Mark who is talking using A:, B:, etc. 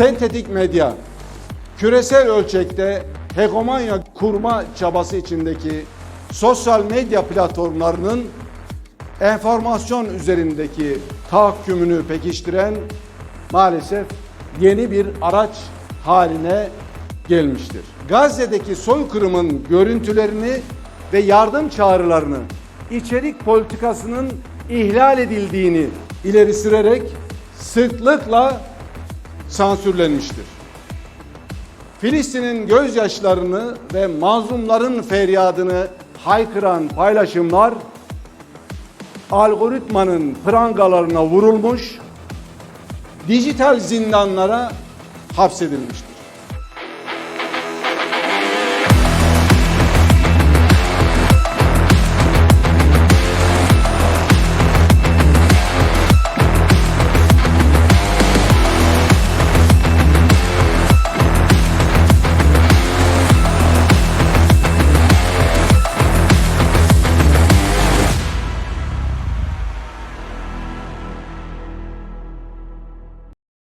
A: sentetik medya, küresel ölçekte hegemonya kurma çabası içindeki sosyal medya platformlarının enformasyon üzerindeki tahakkümünü pekiştiren maalesef yeni bir araç haline gelmiştir. Gazze'deki soykırımın görüntülerini ve yardım çağrılarını içerik politikasının ihlal edildiğini ileri sürerek sıklıkla sansürlenmiştir. Filistin'in gözyaşlarını ve mazlumların feryadını haykıran paylaşımlar algoritmanın prangalarına vurulmuş, dijital zindanlara hapsedilmiştir.